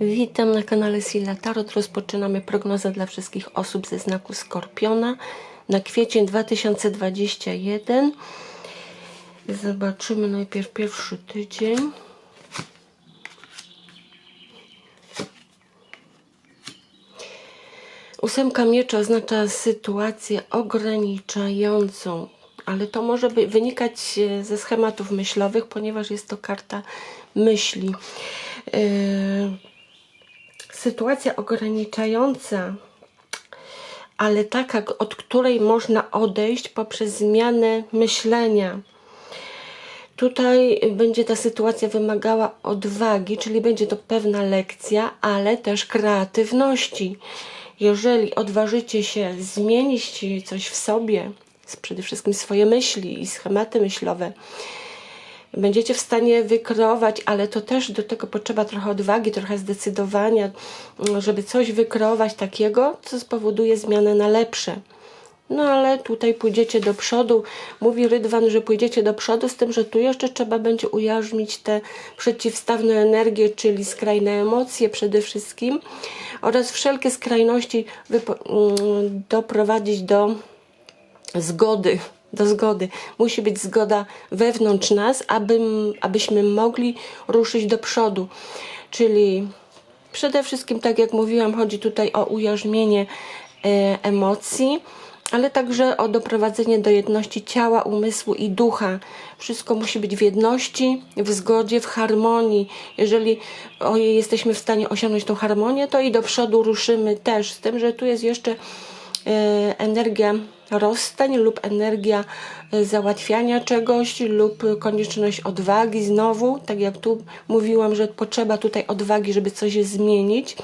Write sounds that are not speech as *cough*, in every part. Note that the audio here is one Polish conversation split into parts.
Witam na kanale Silla Tarot. Rozpoczynamy prognozę dla wszystkich osób ze znaku Skorpiona na kwiecień 2021. Zobaczymy najpierw pierwszy tydzień. Ósemka miecza oznacza sytuację ograniczającą, ale to może wynikać e, ze schematów myślowych, ponieważ jest to karta myśli. Yy, sytuacja ograniczająca, ale taka, od której można odejść poprzez zmianę myślenia. Tutaj będzie ta sytuacja wymagała odwagi, czyli będzie to pewna lekcja, ale też kreatywności. Jeżeli odważycie się zmienić coś w sobie, przede wszystkim swoje myśli i schematy myślowe, będziecie w stanie wykreować, ale to też do tego potrzeba trochę odwagi, trochę zdecydowania, żeby coś wykreować takiego, co spowoduje zmianę na lepsze. No ale tutaj pójdziecie do przodu. Mówi Rydwan, że pójdziecie do przodu, z tym, że tu jeszcze trzeba będzie ujarzmić te przeciwstawne energie, czyli skrajne emocje przede wszystkim oraz wszelkie skrajności mm, doprowadzić do zgody. Do zgody. Musi być zgoda wewnątrz nas, aby, abyśmy mogli ruszyć do przodu. Czyli przede wszystkim, tak jak mówiłam, chodzi tutaj o ujarzmienie e, emocji ale także o doprowadzenie do jedności ciała, umysłu i ducha. Wszystko musi być w jedności, w zgodzie, w harmonii. Jeżeli jesteśmy w stanie osiągnąć tą harmonię, to i do przodu ruszymy też. Z tym, że tu jest jeszcze energia rozstań lub energia e, załatwiania czegoś lub konieczność odwagi znowu, tak jak tu mówiłam, że potrzeba tutaj odwagi, żeby coś zmienić.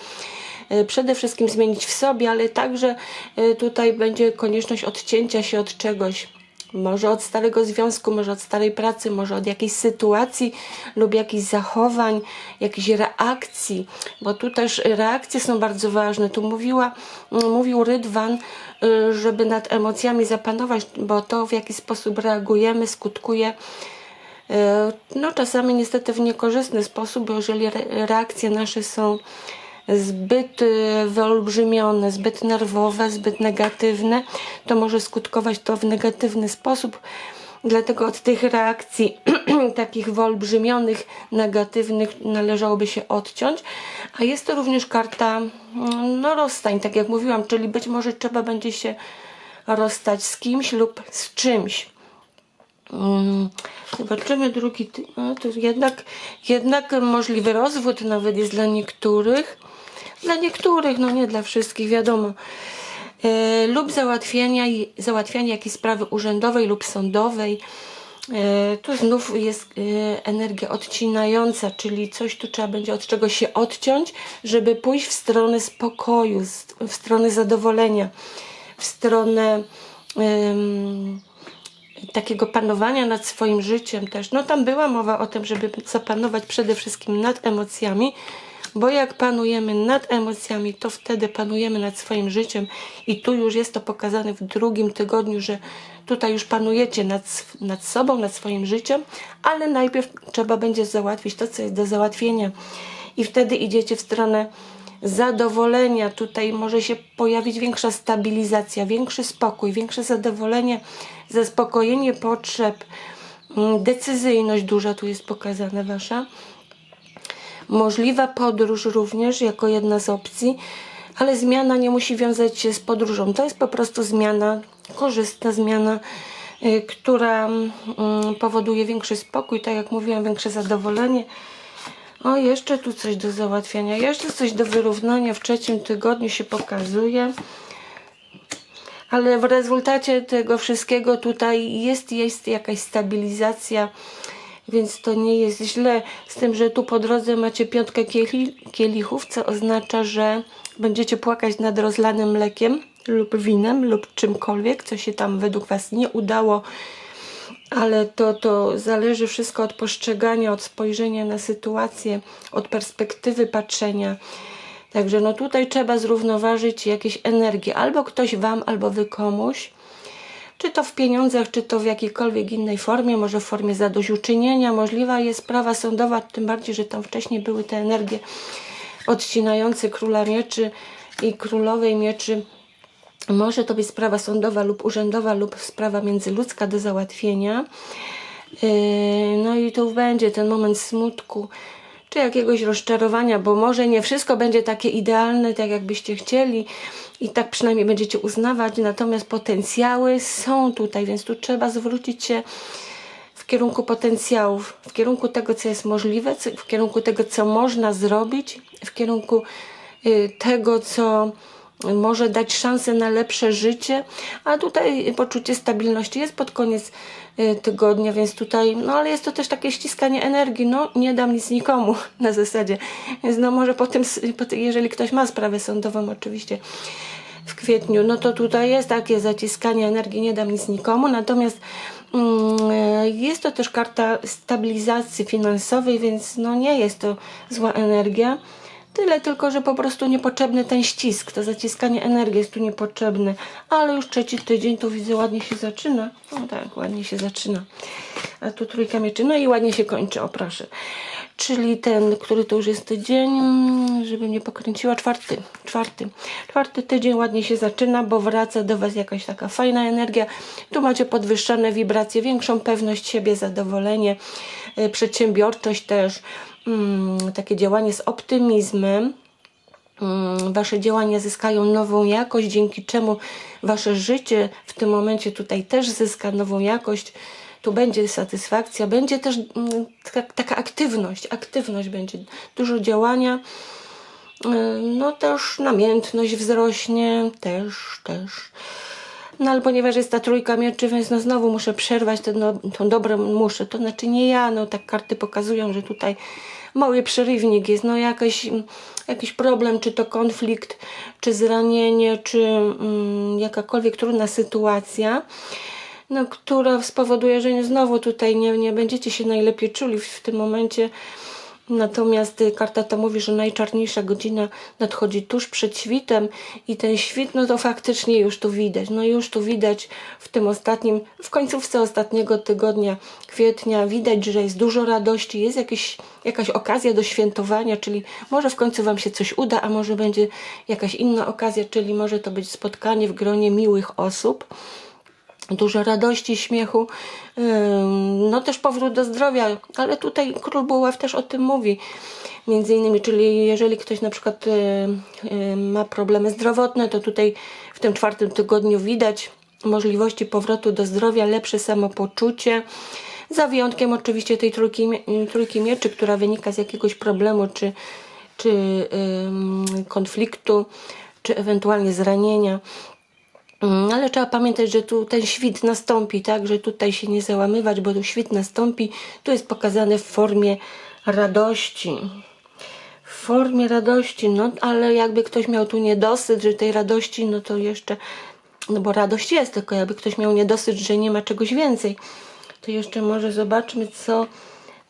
E, przede wszystkim zmienić w sobie, ale także e, tutaj będzie konieczność odcięcia się od czegoś. Może od starego związku, może od starej pracy, może od jakiejś sytuacji lub jakichś zachowań, jakiejś reakcji, bo tu też reakcje są bardzo ważne. Tu mówiła, mówił Rydwan, e, żeby nad emocjami zapanować, bo to w jaki sposób reagujemy skutkuje no czasami niestety w niekorzystny sposób, bo jeżeli reakcje nasze są zbyt y, wyolbrzymione, zbyt nerwowe, zbyt negatywne, to może skutkować to w negatywny sposób. Dlatego od tych reakcji *clears throat* takich wyolbrzymionych, negatywnych należałoby się odciąć. A jest to również karta mm, no, rozstań, tak jak mówiłam, czyli być może trzeba będzie się rozstać z kimś lub z czymś. Hmm, zobaczymy drugi. No, to jednak, jednak możliwy rozwód nawet jest dla niektórych. Dla niektórych, no nie dla wszystkich, wiadomo. E, lub załatwiania, załatwiania jakiejś sprawy urzędowej lub sądowej. E, tu znów jest e, energia odcinająca, czyli coś tu trzeba będzie od czego się odciąć, żeby pójść w stronę spokoju, w stronę zadowolenia, w stronę takiego panowania nad swoim życiem też. No tam była mowa o tym, żeby zapanować przede wszystkim nad emocjami, bo jak panujemy nad emocjami, to wtedy panujemy nad swoim życiem i tu już jest to pokazane w drugim tygodniu, że tutaj już panujecie nad, nad sobą, nad swoim życiem, ale najpierw trzeba będzie załatwić to, co jest do załatwienia i wtedy idziecie w stronę zadowolenia. Tutaj może się pojawić większa stabilizacja, większy spokój, większe zadowolenie, zaspokojenie potrzeb, mm, decyzyjność duża tu jest pokazana wasza. Możliwa podróż również jako jedna z opcji, ale zmiana nie musi wiązać się z podróżą. To jest po prostu zmiana, korzystna zmiana, y, która mm, powoduje większy spokój, tak jak mówiłam, większe zadowolenie. O, jeszcze tu coś do załatwiania, jeszcze coś do wyrównania w trzecim tygodniu się pokazuje. Ale w rezultacie tego wszystkiego tutaj jest, jest jakaś stabilizacja więc to nie jest źle. Z tym, że tu po drodze macie piątkę kieli, kielichów, co oznacza, że będziecie płakać nad rozlanym mlekiem lub winem lub czymkolwiek, co się tam według Was nie udało, ale to, to zależy wszystko od postrzegania, od spojrzenia na sytuację, od perspektywy patrzenia. Także no tutaj trzeba zrównoważyć jakieś energię. Albo ktoś Wam, albo Wy komuś czy to w pieniądzach, czy to w jakiejkolwiek innej formie, może w formie zadośćuczynienia. Możliwa jest sprawa sądowa, tym bardziej, że tam wcześniej były te energie odcinający króla mieczy i królowej mieczy. Może to być sprawa sądowa lub urzędowa lub sprawa międzyludzka do załatwienia. Yy, No i tu będzie ten moment smutku czy jakiegoś rozczarowania, bo może nie wszystko będzie takie idealne, tak jakbyście chcieli i tak przynajmniej będziecie uznawać, natomiast potencjały są tutaj, więc tu trzeba zwrócić się w kierunku potencjałów, w kierunku tego, co jest możliwe, w kierunku tego, co można zrobić, w kierunku y, tego, co może dać szansę na lepsze życie, a tutaj poczucie stabilności jest pod koniec tygodnia, więc tutaj, no ale jest to też takie ściskanie energii, no nie dam nic nikomu *laughs* na zasadzie, więc no może po tym, po tym jeżeli ktoś ma sprawę sądową oczywiście, w kwietniu, no to tutaj jest takie zaciskanie energii, nie dam nic nikomu, natomiast mm, e, jest to też karta stabilizacji finansowej, więc no nie jest to zła energia. Tyle tylko, że po prostu niepotrzebny ten ścisk, to zaciskanie energii jest tu niepotrzebne. Ale już trzeci tydzień to widzę ładnie się zaczyna. No tak, ładnie się zaczyna. A tu trójka mieczy. No i ładnie się kończy, o proszę. Czyli ten, który to już jest tydzień, żeby mnie pokręciła, czwarty, czwarty. Czwarty tydzień ładnie się zaczyna, bo wraca do Was jakaś taka fajna energia. Tu macie podwyższone wibracje, większą pewność siebie, zadowolenie, y, przedsiębiorczość też, takie działanie z optymizmem. Mm, Wasze działania zyskają nową jakość, dzięki czemu Wasze życie w tym momencie tutaj też zyska nową jakość. Tu będzie satysfakcja, będzie też mm, taka, taka aktywność, aktywność będzie, dużo działania. Yy, No też namiętność wzrośnie, też, też. No ale ponieważ jest ta trójka mieczy, więc no znowu muszę przerwać ten, no, tą dobrą muszę. To znaczy nie ja, no tak karty pokazują, że tutaj mały przerywnik jest, no jakaś, jakiś problem, czy to konflikt, czy zranienie, czy mm, jakakolwiek trudna sytuacja, no, która spowoduje, że znowu tutaj nie, nie będziecie się najlepiej czuli w, w tym momencie. Natomiast y, karta ta mówi, że najczarniejsza godzina nadchodzi tuż przed świtem i ten świt, no to faktycznie już tu widać. No już tu widać w tym ostatnim, w końcówce ostatniego tygodnia kwietnia widać, że jest dużo radości, jest jakieś, jakaś okazja do świętowania, czyli może w końcu Wam się coś uda, a może będzie jakaś inna okazja, czyli może to być spotkanie w gronie miłych osób dużo radości, śmiechu, no też powrót do zdrowia, ale tutaj król buław też o tym mówi. Między innymi, czyli jeżeli ktoś na przykład y, y, ma problemy zdrowotne, to tutaj w tym czwartym tygodniu widać możliwości powrotu do zdrowia, lepsze samopoczucie. Za wyjątkiem oczywiście tej trójki, trójki mieczy, która wynika z jakiegoś problemu czy, czy konfliktu, czy ewentualnie zranienia. Mm, Ale trzeba pamiętać, że tu ten świt nastąpi, tak? Że tutaj się nie załamywać, bo tu świt nastąpi. Tu jest pokazane w formie radości. W formie radości, no ale jakby ktoś miał tu niedosyt, że tej radości, no to jeszcze, no bo radość jest, tylko jakby ktoś miał niedosyt, że nie ma czegoś więcej, to jeszcze może zobaczmy, co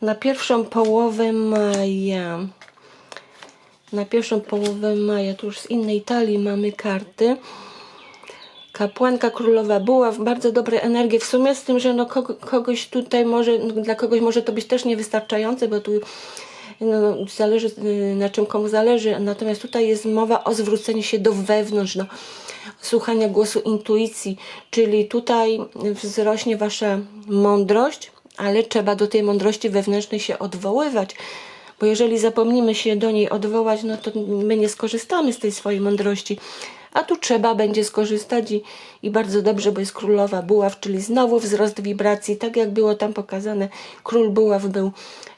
na pierwszą połowę maja. Na pierwszą połowę maja, tu już z innej talii mamy karty. Kapłanka Królowa Buław, bardzo dobre energie. W sumie z tym, że no kogo, kogoś tutaj może, no dla kogoś może to być też niewystarczające, bo tu no, zależy y, na czym komu zależy. Natomiast tutaj jest mowa o zwróceniu się do wewnątrz, do słuchania głosu intuicji, czyli tutaj wzrośnie wasza mądrość, ale trzeba do tej mądrości wewnętrznej się odwoływać. Bo jeżeli zapomnimy się do niej odwołać, no to my nie skorzystamy z tej swojej mądrości. A tu trzeba będzie skorzystać i, i bardzo dobrze, bo jest królowa buław, czyli znowu wzrost wibracji, tak jak było tam pokazane. Król buław był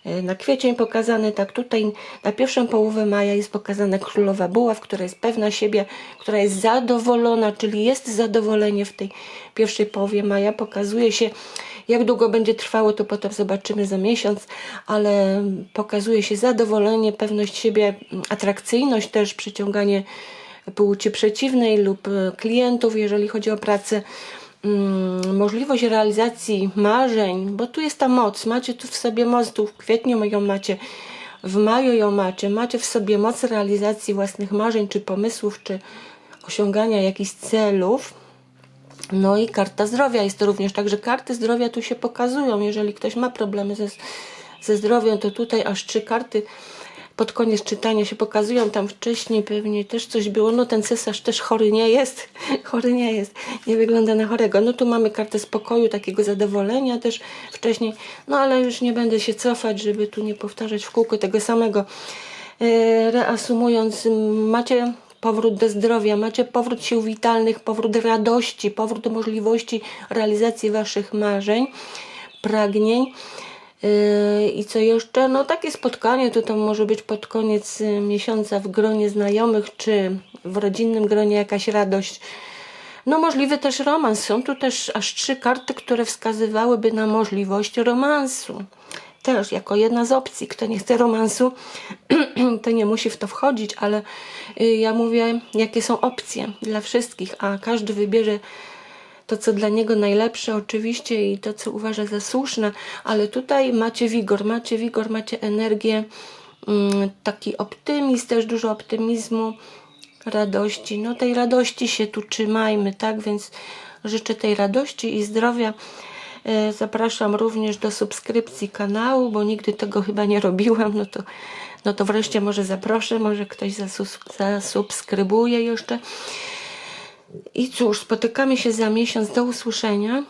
e, na kwiecień pokazany, tak tutaj na pierwszą połowę maja jest pokazana królowa buław, która jest pewna siebie, która jest zadowolona, czyli jest zadowolenie w tej pierwszej połowie maja. Pokazuje się, jak długo będzie trwało, to potem zobaczymy za miesiąc, ale pokazuje się zadowolenie, pewność siebie, atrakcyjność też, przyciąganie płci przeciwnej lub e, klientów, jeżeli chodzi o pracę. Mm, Możliwość realizacji marzeń, bo tu jest ta moc. Macie tu w sobie moc, tu w kwietniu ją macie, w maju ją macie. Macie w sobie moc realizacji własnych marzeń, czy pomysłów, czy osiągania jakichś celów. No i karta zdrowia jest to również, także karty zdrowia tu się pokazują. Jeżeli ktoś ma problemy ze, ze zdrowiem, to tutaj aż trzy karty pod koniec czytania się pokazują, tam wcześniej pewnie też coś było, no ten cesarz też chory nie jest, *laughs* chory nie jest, nie wygląda na chorego. No tu mamy kartę spokoju, takiego zadowolenia też wcześniej, no ale już nie będę się cofać, żeby tu nie powtarzać w kółko tego samego. E, Reasumując, macie powrót do zdrowia, macie powrót sił witalnych, powrót radości, powrót możliwości realizacji waszych marzeń, pragnień. Yy, I co jeszcze? No takie spotkanie to tam może być pod koniec y, miesiąca w gronie znajomych, czy w rodzinnym gronie jakaś radość. No możliwy też romans. Są tu też aż trzy karty, które wskazywałyby na możliwość romansu. Też jako jedna z opcji. Kto nie chce romansu, *clears throat* to nie musi w to wchodzić, ale y, ja mówię, jakie są opcje dla wszystkich, a każdy wybierze to, co dla niego najlepsze, oczywiście, i to, co uważa za słuszne, ale tutaj macie wigor, macie wigor, macie energię, mm, taki optymizm, też dużo optymizmu, radości. No, tej radości się tu trzymajmy, tak? Więc życzę tej radości i zdrowia. E, Zapraszam również do subskrypcji kanału, bo nigdy tego chyba nie robiłam. No to, no to wreszcie może zaproszę, może ktoś zasubskrybuje jeszcze. I cóż, spotykamy się za miesiąc. Do usłyszenia.